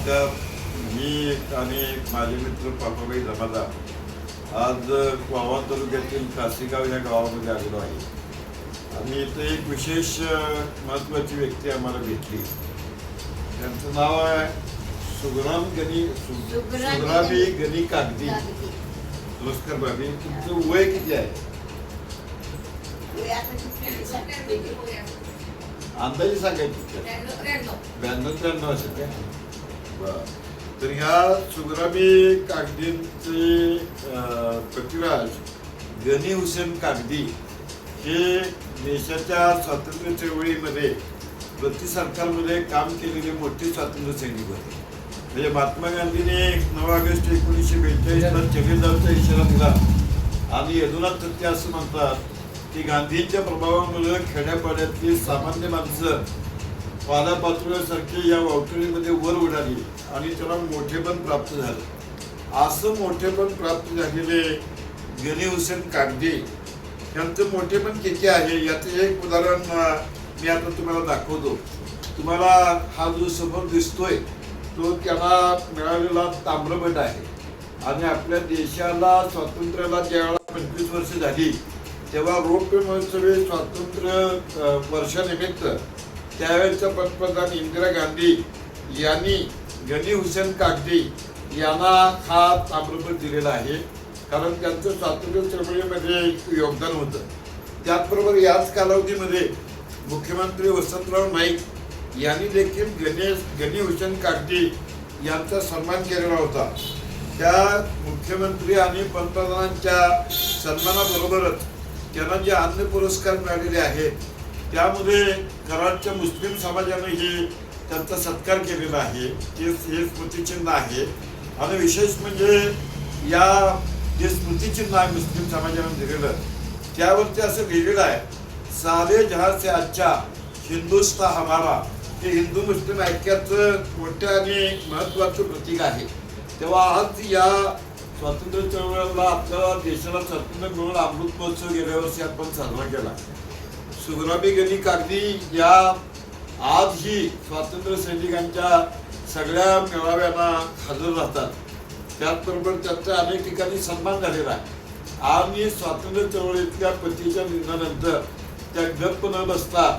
नमस्कार मी आणि माझे मित्र पापाबाई जमादार आज वावा तालुक्यातील कासेगाव या गावामध्ये आलेलो आहे आणि इथं एक विशेष महत्त्वाची व्यक्ती आम्हाला भेटली त्यांचं नाव आहे सुग्राम गणी सुग्रामी गणी- कागदी. नमस्कार बाबी तुमचं वय किती आहे आता? अंदाजे सांगायची ब्याण्णव त्र्याण्णव असेल काय. तर ह्या सुग्रामी कागदींचे अं, पृथ्वीराज गनी हुसेन कागदी हे देशाच्या स्वातंत्र्य चळवळीमध्ये प्रति सरकारमध्ये काम केलेले मोठे स्वातंत्र्य सैनिक होते. म्हणजे महात्मा गांधीने नऊ ऑगस्ट एकोणीसशे बेचाळीसला चलेजावचा इशारा दिला. आणि यदुनाथ तथ्य असं म्हणतात की गांधींच्या प्रभावामुळे खेड्यापाड्यातली सामान्य माणसं पालापाचोळ्यासारखी या वावटणीमध्ये वर उडाली आणि त्याला मोठेपण प्राप्त झालं. असं मोठेपण प्राप्त झालेले गनी हुसेन कागदे यांचं मोठेपण किती आहे याचं एक उदाहरण मी आता तुम्हाला दाखवतो. तुम्हाला हा जो समोर दिसतोय तो त्याला मिळालेला ताम्रभट आहे. आणि आपल्या देशाला स्वातंत्र्याला ज्यावेळेला पंचवीस वर्ष झाली तेव्हा रौप्य महोत्सवी स्वातंत्र्य वर्षानिमित्त त्यावेळेच्या पंतप्रधान इंदिरा गांधी यांनी गनी हुसेन कागदी यांना हा ताम्रपद दिलेला आहे. कारण त्यांचं स्वातंत्र्य चळवळीमध्ये योगदान होतं. त्याचबरोबर याच कालावधीमध्ये मुख्यमंत्री वसंतराव नाईक यांनी देखील गणेश गनी हुसेन कागदी यांचा सन्मान केलेला होता. त्या मुख्यमंत्री आणि पंतप्रधानांच्या सन्मानाबरोबरच त्यांना जे अन्न पुरस्कार मिळालेले आहेत त्यामध्ये कराडच्या मुस्लिम समाजाने हे त्यांचा सत्कार केलेला आहे ते हे स्मृतिचिन्ह आहे. आणि विशेष म्हणजे या जे स्मृतिचिन्ह आहे मुस्लिम समाजाने दिलेलं त्यावरती असं लिहिलेलं आहे सारे जहाज से अच्छा हिंदुस्तान हमारा. हे हिंदू मुस्लिम ऐक्याचं मोठं आणि महत्त्वाचं प्रतीक आहे. तेव्हा आज या स्वातंत्र्य चळवळीला आपल्या देशाला स्वातंत्र्य मिळून अमृत महोत्सव गेल्या वर्षी आपण साजरा केला. सुग्रामी गली कागदी या आजही स्वातंत्र्य सैनिकांच्या सगळ्या मेळाव्यांना हजर राहतात. त्याचबरोबर त्यांचा अनेक ठिकाणी सन्मान झालेला आहे. आणि स्वातंत्र्य चळवळीतल्या पतीच्या निधनानंतर त्या गप्प न बसता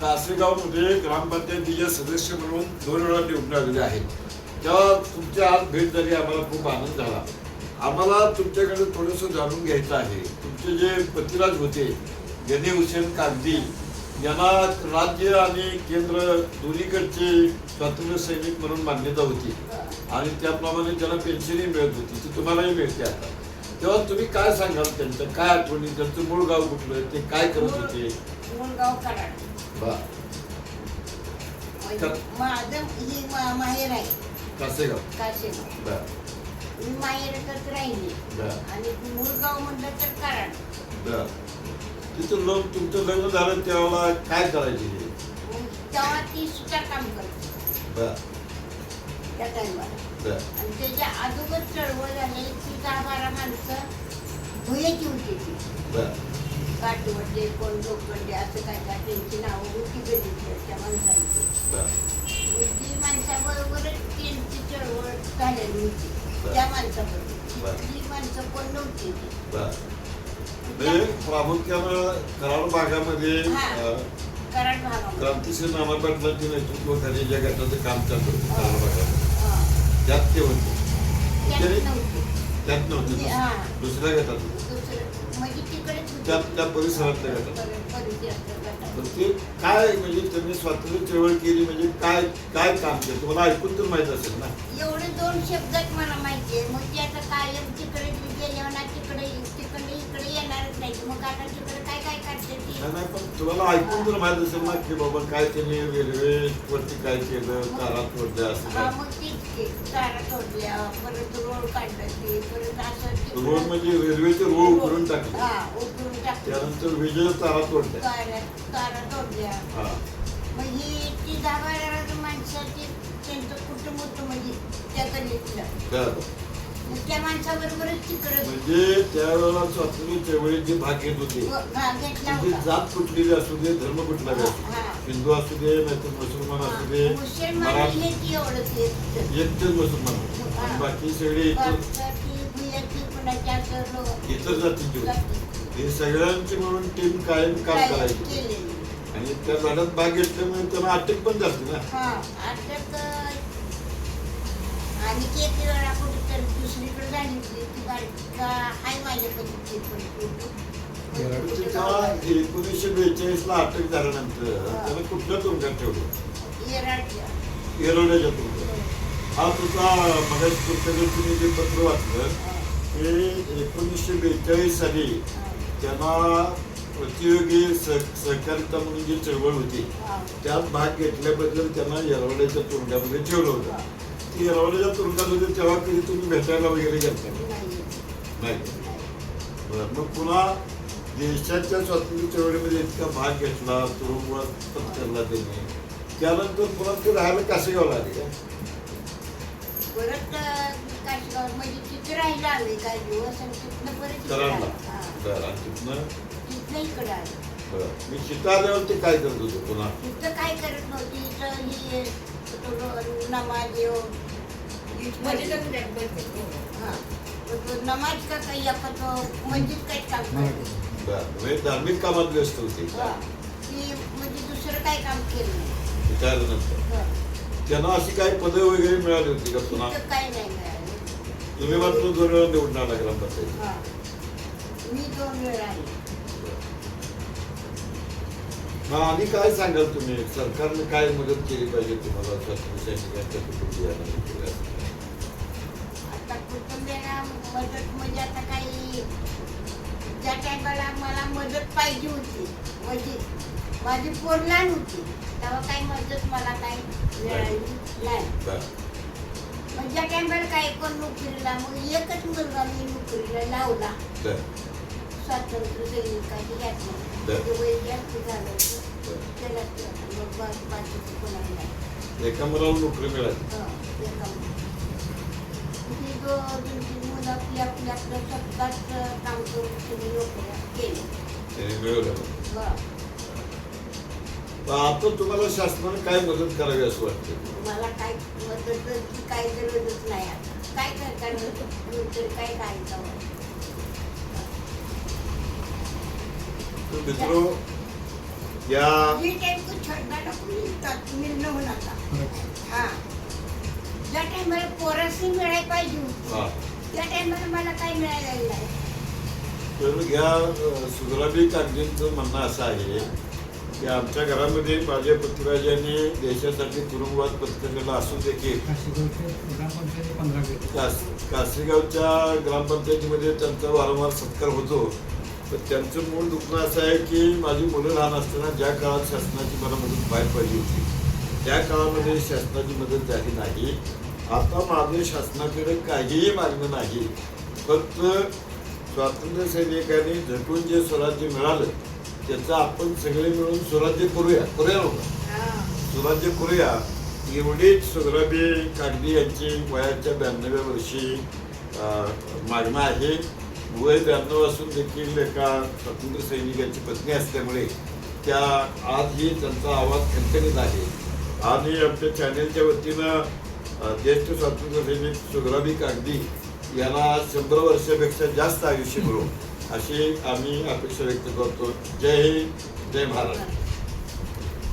कासेगावमध्ये ग्रामपंचायतीचे सदस्य म्हणून दोन वेळा निवडून आलेले आहेत. तेव्हा तुमच्या आज भेट झाली आम्हाला खूप आनंद झाला. आम्हाला तुमच्याकडे थोडंसं जाणून घ्यायचं आहे. तुमचे जे पतिराज होते गनी हुसेन कागदी यांना राज्य आणि केंद्र दोन्हीकडचे स्वातंत्र्य सैनिक म्हणून मान्यता होती. आणि त्याप्रमाणे त्यांना पेन्शनही मिळत होती ती तुम्हालाही मिळते आता. तेव्हा तुम्ही काय सांगाल त्यांचं? काय आठवणी? त्यांचं मूळ गाव कुठलं? ते काय करत होते? माझं ही माहेर आहे. कासेगाव. मी माहेरच राहिली. बर. आणि मुलगाव म्हणलं तर बर. तिथं लोक तुमचं लग्न झालं तेव्हा काय करायचे ते? मग तेव्हा ती सुद्धा काम करते. बर. त्या टाइमला बर. आणि त्याच्या अगोदर चळवळ झाली ती दहा बारा माणसं भुयाची होती ती. बर. काठवडे कोण लोखंडे असं काय काय त्यांची नावं होती बघितली त्या माणसांची. बर. मग ती माणसाबरोबरच त्यांची चळवळ झालेली होती. त्या माणसाबरोबर बरं. ती माणसं कोण नव्हती. म्हणजे प्रामुख्यानं कराड भागामध्ये कराड भागामध्ये. क्रांतिसिंह नाना पाटलांच्या नेतृत्वाखाली ज्या गटाचं काम चालू होतं कराड भागामध्ये. त्यात ते होते. त्यात नव्हती. त्यात हा. दुसऱ्या गटात म्हणजे होती. त्या त्या परिसरातल्या गटात. तर ते काय म्हणजे त्यांनी स्वातंत्र्य चळवळ केली म्हणजे काय काय काम केलं? तुम्हाला ऐकून तर माहीत असेल ना. दोन शब्दात मला माहिती आहे मग ते आता कायम तिकडे गेल्यावर ना तिकडे तिकडे इकडे येणारच नाही मग आता तिकडे काय काय करते ती? नाही, नाही पण तुम्हाला ऐकून तर माहीत असेल ना की बाबा काय त्यांनी रेल्वे वरती काय केलं तारा तोडल्या असं हा मग तीच की तारा तोडल्या परत रोड काढलं ते परत असं तिकडं- रोड म्हणजे रेल्वेचे रोड उकरून टाकले. हा उकरून टाकले. त्यानंतर विजय तारा तोडल्या तारा तारा तोडल्या हा. मग ही ती दहा बारा माणसाची त्यांचं कुटुंब होतं म्हणजे त्या गल्लीतलं बरं. मग त्या माणसाबरोबरच म्हणजे त्यावेळेला स्वातंत्र्य चळवळीत जे भाग घेत होते घेतला म्हणजे होता. जात कुठली असू दे धर्म कुठला बी असू हा. दे हिंदू असू दे नाहीतर मुसलमान असू दे मराठी हे ती येत एकटेच मुसलमान. आणि बाकी सगळे इतर इतर जातीचे होते जाती हे सगळ्यांची म्हणून टीम कायम काम करायची. आणि त्या लढत भाग घेतल्यामुळे त्यांना अटक पण झाली ना. हा आणि एक वेळा कुठेतरी दुसरीकडे झाली होती ती बारका हाय माझ्या पद्धती तेव्हा एकोणीसशे बेचाळीस ला अटक झाल्यानंतर त्याला कुठल्या तुरुंगात ठेवलं? येरवड्याच्या तुरुंगात हा. तुझा मगाशी पुस्तकात तुम्ही जे पत्र वाचलं ते एकोणीसशे बेचाळीस साली त्यांना प्रतियोगी सह सहकारिता म्हणून जी चळवळ होती त्यात भाग घेतल्याबद्दल त्यांना येरवड्याच्या तुरुंगामध्ये ठेवलं होतं. ते येरवड्याच्या तुरुंगात होते तेव्हा कधी तुम्ही भेटायला वगैरे गेलता? नाही. बरं मग पुन्हा देशाच्या स्वातंत्र्य चळवळीमध्ये इतका भाग घेतला तुरुंगवास पत्करला त्यांनी त्यानंतर पुन्हा ते राहायला कासेगावला आले का? परत काशीगाव म्हणजे तिथे राहायला आले काही दिवस आणि तिथनं परत इकडे कराडला. आले. हा. बरं आणि तिथनं? तिथनं इकडे आले. बरं मी आल्यावर ते काय करत होते पुन्हा? तिथं काय करत नव्हती? इथं ही नमाज म्हणजे नमाज का काही आपण काही काम म्हणजे धार्मिक कामात व्यस्त होती हा. की म्हणजे दुसरं काय काम केलं नाही सीता त्यांना अशी काही पदे वगैरे मिळाली होती का पुन्हा? काही नाही तुम्ही मात्र दोन वेळा निवडणार ग्रामपंचायत मी दोन वेळा मग काय सांगाल तुम्ही सरकारने काय मदत केली पाहिजे तुम्हाला सैनिकांच्या कुटुंबियांना? आता कुटुंबियांना मदत म्हणजे आता काही ज्या टायमाला मला मदत पाहिजे होती म्हणजे माझी पोर लहान होती तेव्हा काही मदत मला काही मिळाली नाही. मग ज्या टायमाला काही कोण नोकरीला मग एकच मुलगा मी नोकरीला लावला. स्वातंत्र्य सैनिकाची यातनं एका मुलाला नोकरी मिळाली. आता तुम्हाला शासनाने काय मदत करावी असं वाटतं? मला काय मदतची काय गरजच नाही काय तर काय काय मित्रो या ये टाइम को छोड़ना ना कोई तात मिलणं होणार हा. ज्या टायमाला पोरासी मिळायला पाहिजे होती, हा, त्या टायमाला मला काय मिळालेलं नाही. तर या अ, सुगराबी कागदींचं म्हणणं असं आहे की आमच्या घरामध्ये माझ्या पतिराजांनी देशासाठी तुरुंगवाद पत्करलेला असून देखील कास कासेगावच्या ग्रामपंचायतीमध्ये त्यांचा वारंवार सत्कार होतो. पण त्यांचं मूळ दुखणं असं आहे की माझी मुलं लहान असताना ज्या काळात शासनाची मला मदत व्हायला पाहिजे होती त्या काळामध्ये शासनाची मदत झाली नाही. आता माझं शासनाकडे काहीही मागणं नाही. फक्त स्वातंत्र्य सैनिकांनी झटून जे स्वराज्य मिळालं त्याचं आपण सगळे मिळून स्वराज्य करूया करूया हा. स्वराज्य करूया. एवढीच सुग्राबी कागदी यांची वयाच्या ब्याण्णव्या वर्षी मागणं आहे. वय ब्याण्णव असून देखील एका स्वातंत्र्य सैनिकाची पत्नी असल्यामुळे त्या आजही त्यांचा आवाज खणखणीत आहे. आणि आमच्या चॅनेलच्या वतीनं ज्येष्ठ स्वातंत्र्य सैनिक सुग्रामी कागदी यांना शंभर वर्षापेक्षा जास्त आयुष्य मिळो अशी आम्ही अपेक्षा व्यक्त करतो. जय हिंद जय महाराष्ट्र.